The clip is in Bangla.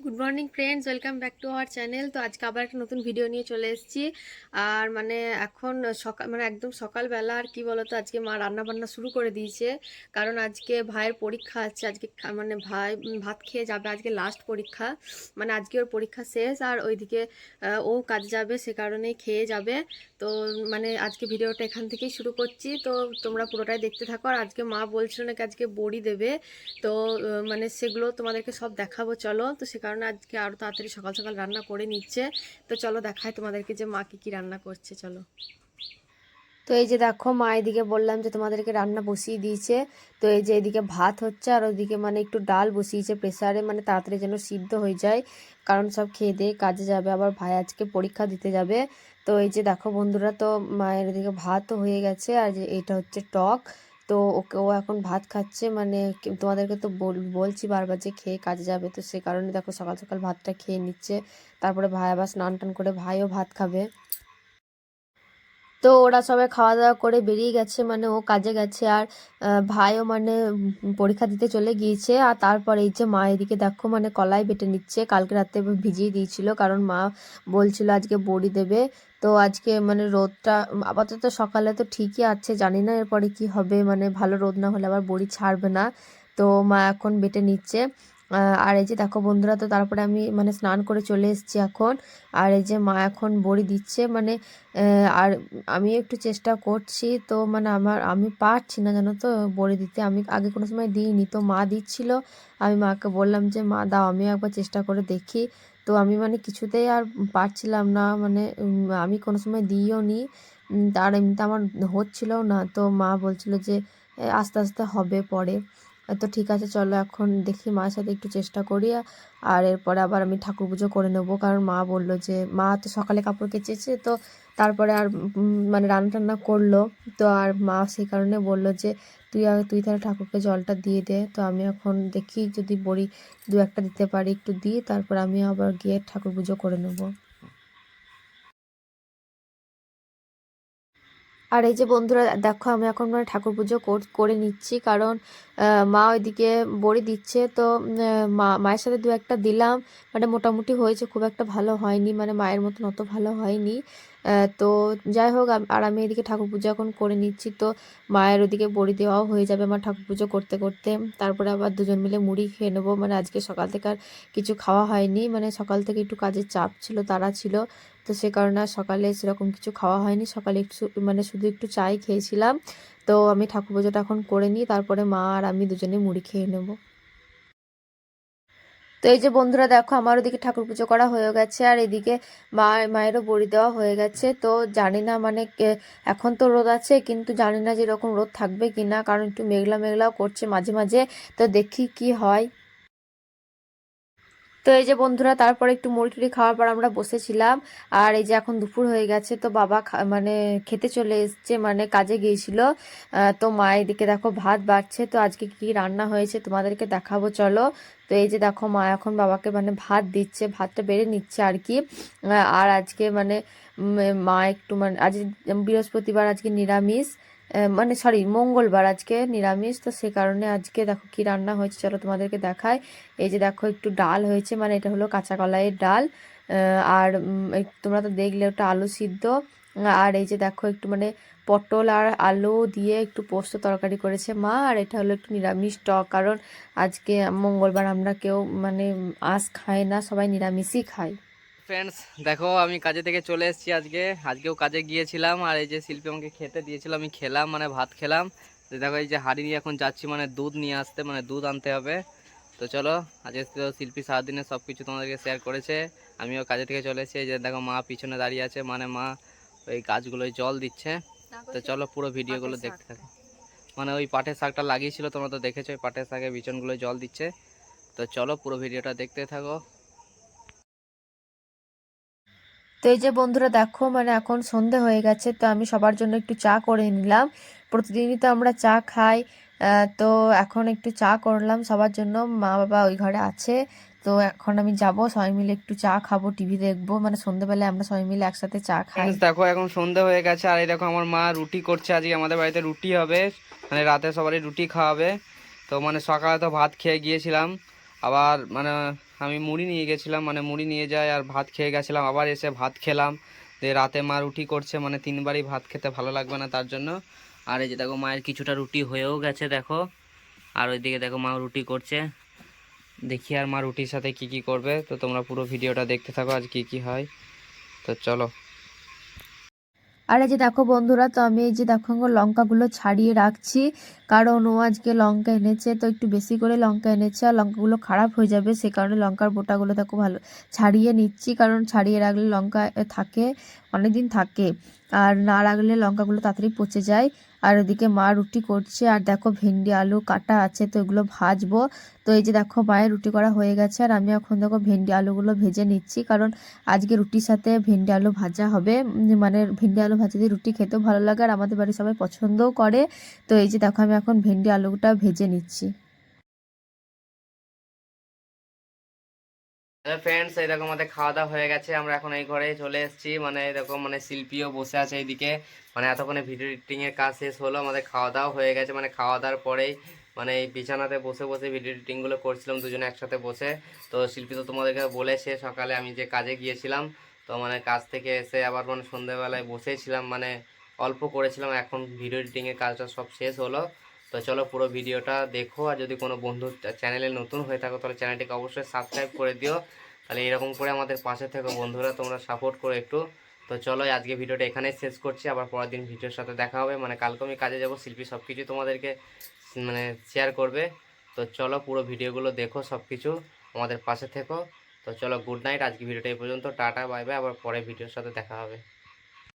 Good morning friends welcome back to our channel তো আজকে আবার একটা নতুন ভিডিও নিয়ে চলে এসেছি। আর মানে এখন সকাল মানে একদম সকালবেলা আর কি বলতো, আজকে মা রান্না বান্না শুরু করে দিয়েছে। কারণ আজকে ভাইয়ের পরীক্ষা আছে, আজকে মানে ভাই ভাত খেয়ে যাবে আজকে লাস্ট পরীক্ষা। মানে আজকে ওর পরীক্ষা শেষ আর ওইদিকে ও কাজ যাবে, সে কারণেই খেয়ে যাবে। তো মানে আজকে ভিডিওটা এখান থেকেই শুরু করছি। তো তোমরা পুরোটাই দেখতে থাকো। আর আজকে মা বলছিল নাকি আজকে বড়ি দেবে। তো মানে সেগুলো তোমাদেরকে সব দেখাবো, চলো। তো সে কারণে আজকে আরও তাড়াতাড়ি সকাল সকাল রান্না করে নিচ্ছে। তো চলো দেখাই তোমাদেরকে যে মা কি রান্না করছে, চলো। তো এই যে দেখো, মা এদিকে বললাম যে তোমাদেরকে রান্না বসিয়ে দিয়েছে। তো এই যে এদিকে ভাত হচ্ছে আর ওইদিকে মানে একটু ডাল বসিয়েছে প্রেসারে মানে তাড়াতাড়ি যেন সিদ্ধ হয়ে যায়। কারণ সব খেয়ে দিয়ে কাজে যাবে, আবার ভাই আজকে পরীক্ষা দিতে যাবে। তো এই যে দেখো বন্ধুরা, তো মায়ের এদিকে ভাতও হয়ে গেছে। আর এটা হচ্ছে টক। তো ওকে, ও এখন ভাত খাচ্ছে মানে তোমাদেরকে তো বল- বলছি বারবার যে খেয়ে কাজে যাবে, তো সে কারণে দেখো সকাল সকাল ভাতটা খেয়ে নিচ্ছে, তারপরে ভাই আবার স্নান টান করে ভাইও ভাত খাবে। তো ওরা সবাই খাওয়া দাওয়া করে বেরিয়ে গেছে মানে ও কাজে গেছে আর ভাইও মানে পরীক্ষা দিতে চলে গিয়েছে আর তারপরে এই যে মা এদিকে দেখো মানে কলাই বেটে নিচ্ছে, কালকে রাতে ভিজিয়ে দিয়েছিল কারণ মা বলছিল আজকে বড়ি দেবে। তো আজকে মানে রোদটা আপাতত সকালে তো ঠিকই আছে, জানি না এরপরে কি হবে মানে ভালো রোদ না হলে আবার বড়ি ছাড়বে না। তো মা এখন বেটে নিচ্ছে। আর এই যে দেখো বন্ধুরা, তো তারপরে আমি মানে স্নান করে চলে এসেছি এখন। আর এই যে মা এখন বড়ি দিচ্ছে মানে আর আমি একটু চেষ্টা করছি, তো মানে আমার, আমি পারছি না জানো তো বড়ি দিতে। আমি আগে কোনো সময় দিইনি, তো মা দিচ্ছিল। আমি মাকে বললাম যে, মা, দাও, আমি একবার চেষ্টা করে দেখি। তো আমি মানে কিছুতেই আর পারছিলাম না মানে আমি কোনো সময় দিইও নি তার এমনিতে আমার হচ্ছিলও না, তো মা বলছিল যে আস্তে আস্তে হবে পরে। তো ঠিক আছে, চলো এখন দেখি মায়ের সাথে একটু চেষ্টা করি। আর এরপরে আবার আমি ঠাকুর পুজো করে নেব, কারণ মা বলল যে, মা তো সকালে কাপড় কেচেছে, তো তারপরে আর মানে রান্না টান্না করল। তো আর মা সেই কারণে বলল যে, তুই আর তুই তাহলে ঠাকুরকে জলটা দিয়ে দে। তো আমি এখন দেখি যদি বড়ি দু একটা দিতে পারি একটু দিই তারপর আমি আবার গিয়ে ঠাকুর পুজো করে নেব। আর এই যে বন্ধুরা, দেখো আমি এখন মানে ঠাকুর পুজো কর- নিচ্ছি, কারণ মা ওইদিকে বড়ি দিচ্ছে, তো মা, মায়ের সাথে দু একটা দিলাম মানে মোটামুটি হয়েছে, খুব একটা ভালো হয়নি মানে মায়ের মতন অত ভালো হয়নি তো যাই হোক আর আমি এদিকে ঠাকুর পুজো এখন করে নিচ্ছি, তো মায়ের ওদিকে বড়ি দেওয়াও হয়ে যাবে আমার ঠাকুর পুজো করতে করতে, তারপরে আবার দুজন মিলে মুড়ি খেয়ে নেব মানে আজকে সকাল থেকে আর কিছু খাওয়া হয়নি মানে সকাল থেকে একটু কাজের চাপ ছিল তারা ছিল তো সে কারণে সকালে সেরকম কিছু খাওয়া হয়নি। সকালে একটু মানে শুধু একটু চাই খেয়েছিলাম। তো আমি ঠাকুর পুজোটা এখন করে নিই, তারপরে মা আর আমি দুজনে মুড়ি খেয়ে নেব। তো এই যে বন্ধুরা দেখো, আমার ওদিকে ঠাকুর পুজো করা হয়ে গেছে আর এদিকে মা মায়েরও বড়ি দেওয়া হয়ে গেছে। তো জানি না মানে এখন তো রোদ আছে, কিন্তু জানি না যে এরকম রোদ থাকবে কি না কারণ একটু মেঘলা, মেঘলাও করছে মাঝে মাঝে। তো দেখি কি হয়। তো এই যে বন্ধুরা, তারপরে একটু মুড়ি টুড়ি খাওয়ার পর আমরা বসেছিলাম। আর এই যে এখন দুপুর হয়ে গেছে, তো বাবা মানে খেতে চলে এসছে মানে কাজে গিয়েছিল। তো মা এদিকে দেখো ভাত বাড়ছে, তো আজকে কি রান্না হয়েছে তোমাদেরকে দেখাবো, চলো। তো এই যে দেখো মা এখন বাবাকে মানে ভাত দিচ্ছে, ভাতটা বেড়ে নিচ্ছে আর কি। আর আজকে মানে মা একটু মানে আজ বৃহস্পতিবার, আজকে নিরামিষ। মানে সরি মঙ্গলবার আজকে, নিরামিষ, তো সে কারণে আজকে দেখো কি রান্না হয়েছে, চলো তোমাদেরকে দেখায় এই যে দেখো একটু ডাল হয়েছে মানে এটা হলো কাঁচা কলাইয়ের ডাল। আর তোমরা তো দেখলে ওটা আলু সিদ্ধ। আর এই যে দেখো একটু মানে পটল আর আলু দিয়ে একটু পোস্ত তরকারি করেছে মা, আর এটা হলো একটু নিরামিষ টক। কারণ আজকে মঙ্গলবার আমরা কেউ মানে আঁশ খাই না, সবাই নিরামিষই খাই ফ্রেন্ডস দেখো আমি কাজে থেকে চলে এসেছি আজকে। আজকেও কাজে গিয়েছিলাম আর এই যে শিল্পী আমাকে খেতে দিয়েছিল আমি খেলাম মানে ভাত খেলাম। তো দেখো এই যে হাঁড়ি নিয়ে এখন যাচ্ছি মানে দুধ নিয়ে আসতে মানে দুধ আনতে হবে। তো চলো আজকে তো শিল্পী সারাদিনে সব কিছু তোমাদেরকে শেয়ার করেছে। আমিও কাজে থেকে চলে এসেছি এই যে দেখো মা পিছনে দাঁড়িয়ে আছে মানে মা ওই গাছগুলোয় জল দিচ্ছে। তো চলো পুরো ভিডিওগুলো দেখতে থাকো। মানে ওই পাটের শাকটা লাগিয়েছিল তোমরা তো দেখেছ ওই পাটের শাকের বিচনগুলো জল দিচ্ছে। তো চলো পুরো ভিডিওটা দেখতে থাকো। তো এই যে বন্ধুরা দেখো মানে এখন সন্ধে হয়ে গেছে, তো আমি সবার জন্য একটু চা করে নিলাম। প্রতিদিনই তো আমরা চা খাই তো এখন একটু চা করলাম সবার জন্য। মা বাবা ওই ঘরে আছে, তো এখন আমি যাব, সবাই মিলে একটু চা খাব, টিভি দেখব। মানে সন্ধেবেলায় আমরা সবাই মিলে একসাথে চা খাই। দেখো, এখন সন্ধে হয়ে গেছে, আর এই দেখো আমার মা রুটি করছে, আজকে আমাদের বাড়িতে রুটি হবে মানে রাতে সবারই রুটি খাওয়াবে। তো মানে সকালে তো ভাত খেয়ে গিয়েছিলাম, আবার মানে আমি মুড়ি নিয়ে গেছিলাম মানে মুড়ি নিয়ে যাই আর ভাত খেয়ে গেছিলাম। আবার এসে ভাত খেলাম। দিয়ে রাতে মা রুটি করছে মানে তিনবারই ভাত খেতে ভালো লাগবে না তার জন্য। আর এই যে দেখো, মায়ের কিছুটা রুটি হয়েও গেছে, দেখো। আর ওইদিকে দেখো মা রুটি করছে। দেখি আর মা রুটির সাথে কি কি করবে। তো তোমরা পুরো ভিডিওটা দেখতে থাকো, আজ কি কি হয়। তো চলো। আর এই যে দেখো বন্ধুরা, তো আমি এই যে দেখো লঙ্কাগুলো ছাড়িয়ে রাখছি। কারণ ও আজকে লঙ্কা এনেছে, তো একটু বেশি করে লঙ্কা এনেছে আর লঙ্কাগুলো খারাপ হয়ে যাবে, সে কারণে লঙ্কার বোটাগুলো দেখো ভালো ছাড়িয়ে নিচ্ছি। কারণ ছাড়িয়ে রাখলে লঙ্কা থাকে অনেক দিন থাকে। আর না রাখলে লঙ্কাগুলো তাড়াতাড়ি পচে যায়। আর ওদিকে মা রুটি করছে। আর দেখো ভেন্ডি, আলু, কাটা আছে, তো এগুলো ভাজবো। তো এই যে দেখো মায়ের রুটি করা হয়ে গেছে। আর আমি এখন দেখো ভেন্ডি আলুগুলো ভেজে নিচ্ছি। কারণ আজকে রুটির সাথে ভেন্ডি আলু ভাজা হবে। মানে ভেন্ডি আলু ভাজা দিয়ে রুটি খেতেও ভালো লাগে। আর আমাদের বাড়ির সবাই পছন্দও করে। তো এই যে দেখো আমি এখন ভেন্ডি আলুটা ভেজে নিচ্ছি। ফ্রেন্ডস এই দেখো আমাদের খাওয়া দাওয়া হয়ে গেছে। আমরা এখন এই ঘরে চলে এসেছি। মানে এরকম মানে শিল্পীও বসে আছে এইদিকে। মানে এতক্ষণে ভিডিও এডিটিং এর কাজ শেষ হলো, আমাদের খাওয়া দাওয়া হয়ে গেছে। মানে খাওয়া দাওয়ার পরেই মানে এই বিছানাতে বসে বসে ভিডিও এডিটিংগুলো করছিলাম দুজনে একসাথে বসে। তো শিল্পী তো তোমাদেরকে বলেছে, সকালে আমি যে কাজে গিয়েছিলাম, তো মানে কাজ থেকে এসে আবার মানে সন্ধ্যেবেলায় বসেছিলাম মানে অল্প করেছিলাম, এখন ভিডিও এডিটিং এর কাজটা সব শেষ হলো। তো চলো পুরো ভিডিওটা দেখো, আর যদি কোনো বন্ধু চ্যানেলে নতুন হয়ে থাকো, তাহলে চ্যানেলটিকে অবশ্যই সাবস্ক্রাইব করে দিও। তাহলে এরকম করে আমাদের পাশে থেকো বন্ধুরা, তোমরা সাপোর্ট করো একটু। তো চলো আজকে ভিডিওটা এখানেই শেষ করছি, আবার পরের দিন ভিডিওর সাথে দেখা হবে। মানে কালকে আমি কাজে যাব, শিল্পী সব কিছু তোমাদেরকে মানে শেয়ার করবে। তো চলো পুরো ভিডিওগুলো দেখো সব কিছু আমাদের পাশে থেকো। তো চলো গুড নাইট আজকে ভিডিওটা এই পর্যন্ত, টাটা বাই বাই আবার পরে ভিডিওর সাথে দেখা হবে।